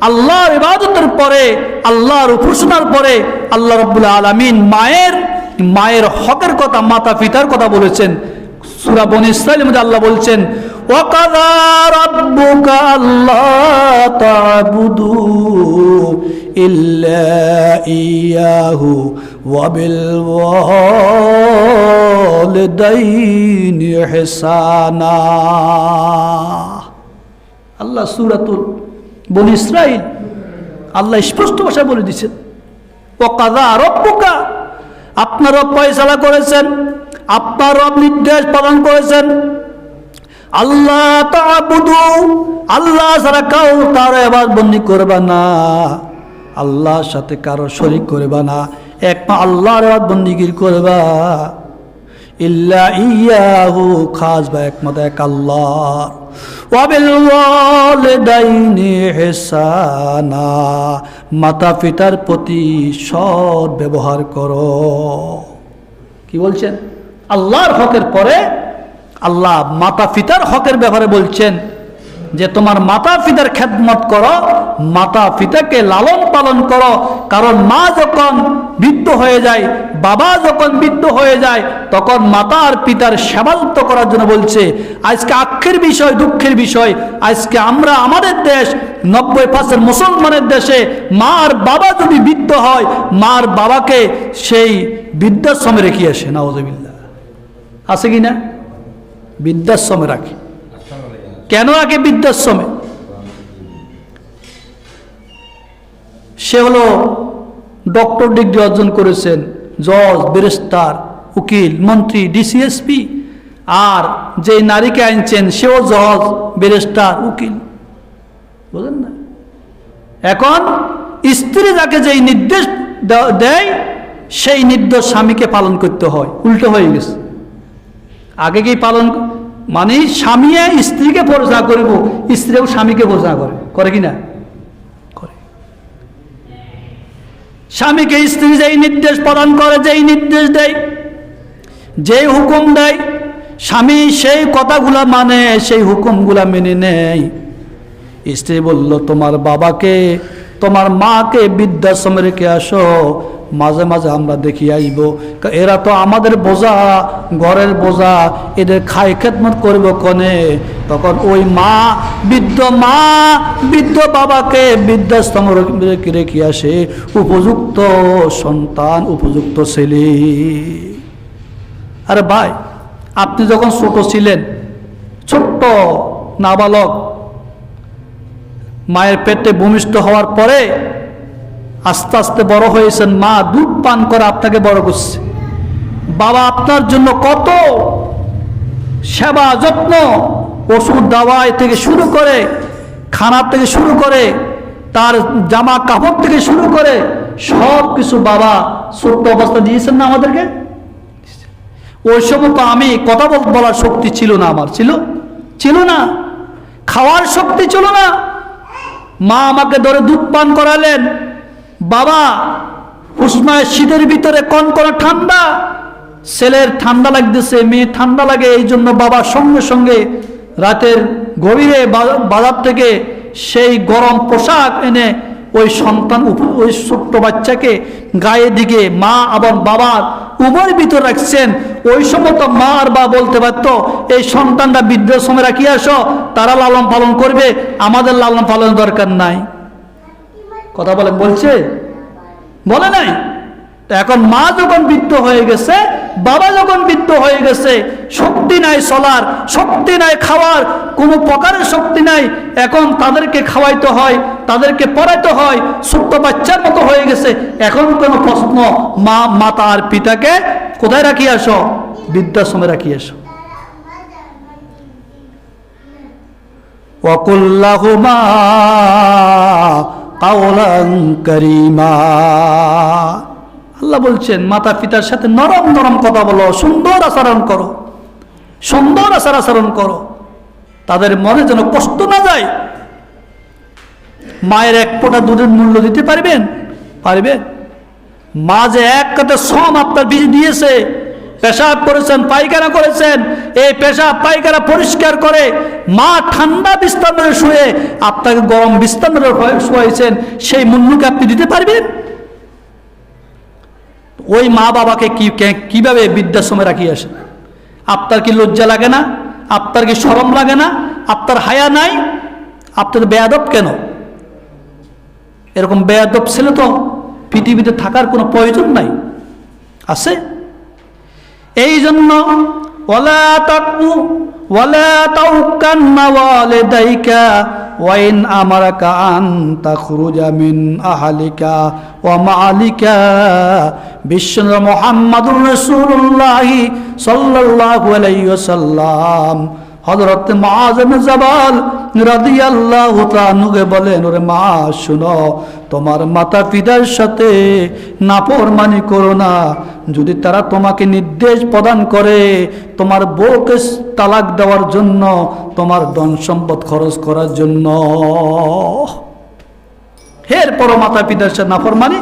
আল্লাহর ইবাদতের পরে, আল্লাহর উপাসনার পরে আল্লাহ রব্বুল আলমিন মায়ের মায়ের হকের কথা, মাতা পিতার কথা বলেছেন। সুরা বন ইসরায়েলের মধ্যে আল্লাহ বলছেন আল্লাহ তা'বুদু ইয়াহু ওয়া আল্লাহ সূরাতুল বন ইসরাইল, আল্লাহ স্পষ্ট ভাষায় বলে দিচ্ছেন ওয়াকাদা রাব্বুকা? আপনার রব ফয়সালা করেছেন আপনার নির্দেশ প্রদান করেছেন। আল্লাহ আল্লাহ ছাড়া কাউ তার এবার বন্দি করবা না। আল্লাহর সাথে কারও শরিক করবা না। এক আল্লাহর এবার বন্দিগির করবা। ইল্লা ইয়াহু, খাস বা একমত এক আল্লাহ। মাতা পিতার প্রতি সৎ ব্যবহার করো। কি বলছেন? আল্লাহর হকের পরে আল্লাহ মাতা পিতার হকের ব্যাপারে বলছেন। যে তোমার মাতা পিতার খেদমত করো মাতা পিতাকে লালন পালন করো। কারণ মা যখন বৃদ্ধ হয়ে যায়, বাবা যখন বৃদ্ধ হয়ে যায়, তখন মাতা আর পিতার সেবাযুক্ত করার জন্য বলছে, আজকে আক্ষের বিষয়, দুঃখের বিষয়। আজকে আমরা আমাদের দেশ, নব্বই পার্সেন্ট মুসলমানের দেশে মা আর বাবা যদি বৃদ্ধ হয়, মা আর বাবাকে সেই বৃদ্ধাশ্রমে রেখে আসে নওয়াজবিল্লা আছে কি না? বৃদ্ধাশ্রমে রাখে। কেন আগে বৃদ্ধাশ্রমে? সে হলো ডক্টর ডিগ্রি অর্জন করেছেন জজ ব্যারিস্টার উকিল, মন্ত্রী ডিসিএসপি আর যে নারীকে আনছেন সেও জজ ব্যারিস্টার উকিল। বুঝলেন না? এখন স্ত্রী যাকে যেই নির্দেশ দেয়, সেই নির্দেশ স্বামীকে পালন করতে হয়। উল্টো হয়ে গেছে। আগে কি পালন মানে স্বামী স্ত্রীকে পরিচালনা করিব, স্ত্রীও স্বামীকে পরিচালনা করে। করে কি না? করে। স্বামীকে স্ত্রী যেই নির্দেশ প্রদান করে, যেই নির্দেশ দেয়, যেই হুকুম দেয়, স্বামী সেই কথাগুলা মানে সেই হুকুমগুলা মেনে নেয়। স্ত্রী বলল, তোমার বাবাকে তোমার মাকে বৃদ্ধাশ্রমে রেখে আসো, মাঝে মাঝে আমরা দেখি আইব। এরা তো আমাদের বোঝা, ঘরের বোঝা, এদের খাই খেদমত করব কনে? তখন ওই মা, বৃদ্ধ মা, বৃদ্ধ বাবাকে বৃদ্ধাশ্রম রেখে রেখে আসে। উপযুক্ত সন্তান, উপযুক্ত ছেলে। আরে ভাই, আপনি যখন ছোট ছিলেন, ছোট্ট নাবালক মায়ের পেটে ভূমিষ্ঠ হওয়ার পরে আস্তে আস্তে বড় হয়েছেন মা, দুধ পান করে আপনাকে বড় করছে। বাবা, আপনার জন্য কত সেবা, যত্ন, ওষুধ দাওয়াই থেকে শুরু করে, খানা থেকে শুরু করে, তার জামা কাপড় থেকে শুরু করে, সব কিছু বাবা ছোট্ট অবস্থা দিয়েছেন না আমাদেরকে? ওই সময় তো আমি কথা বলার শক্তি ছিল না আমার, ছিল? ছিল না। খাওয়ার শক্তি ছিল না। মা আমাকে ধরে দুধ পান করালেন। বাবা, উষ্মায় শীতের ভিতরে কন করা ঠান্ডা। ছেলের ঠান্ডা লাগতেছে মেয়ে ঠান্ডা লাগে, এই জন্য বাবা সঙ্গে সঙ্গে রাতের গভীরে বাজার থেকে সেই গরম পোশাক এনে ওই সন্তান ওই ছোট্ট বাচ্চাকে গায়ে দিকে মা এবং বাবার উভয় ভিতর রাখছেন। ওই সময় তো মা আর বা বলতে পারতো, এই সন্তানটা বৃদ্ধাশ্রমে রাখি আসো, তারা লালন পালন করবে, আমাদের লালন পালনের দরকার নাই। কথা বলে, বলছে? বলে নাই? এখন মা যখন বৃদ্ধ হয়ে গেছে, বাবা যখন বৃদ্ধ হয়ে গেছে, শক্তি নাই চলার, শক্তি নাই খাওয়ার, কোনো প্রকারের শক্তি নাই, এখন তাদেরকে খাওয়াইতে হয়, তাদেরকে পড়াইতে হয়, ছোট্ট বাচ্চার মতো হয়ে গেছে। এখন কোনো প্রশ্ন, মা, মাতা আর পিতাকে কোথায় রাখি আসো? বৃদ্ধাশ্রমে রাখি আসো। অকুল্লাহুমা কাউলাং করিমা। আল্লাহ বলছেন মাতা পিতার সাথে নরম নরম কথা বলো, সুন্দর আচরণ করো, সুন্দর আচার আচরণ করো। তাদের মনে যেন কষ্ট না যায়। মায়ের এক ফোঁটা দুধের মূল্য দিতে পারবেন? পারবে? মা যে এক কাতে শ্রম আপনার বীজ দিয়েছে, পেশাব করেছেন, পায়খানা করেছেন, এই পেশাব পায়খানা পরিষ্কার করে মা ঠান্ডা বিস্তারে শুয়ে আপনাকে গরম বিস্তারে শুয়েছেন সেই মূল্যকে আপনি দিতে পারবেন? ওই মা বাবাকে কি কীভাবে বৃদ্ধাশ্রমে রাখি আসেন আপনার কি লজ্জা লাগে না? আপনার কি শরম লাগে না? আপনার হায়া নাই? আপনার বেয়াদব কেন? এরকম বেয়াদব ছেলে তো পৃথিবীতে থাকার কোনো প্রয়োজন নাই। আছে? এই জন্য ওলা তাকু ওয়ালা তাউকান্না ওয়ালিদাইকা ওয়াইন আমারাকা আন তাখরুজা মিন আহালিকা ও মালিকা বিশ্ব মুহাম্মাদুর রসুল্লাহি সাল্লাল্লাহু আলাইহি ওয়াসাল্লাম। মুআয ইবনে জাবাল রাদিয়াল্লাহু তাআলাকে বলেন, ওরে মা, শুনো, তোমার মাতা পিতার সাথে নাফরমানি করো না। যদি তারা তোমাকে নির্দেশ প্রদান করে তোমার বউকে তালাক দেওয়ার জন্য, তোমার ধন সম্পদ খরচ করার জন্য। এরপরও মাতা পিতার সাথে নাফরমানি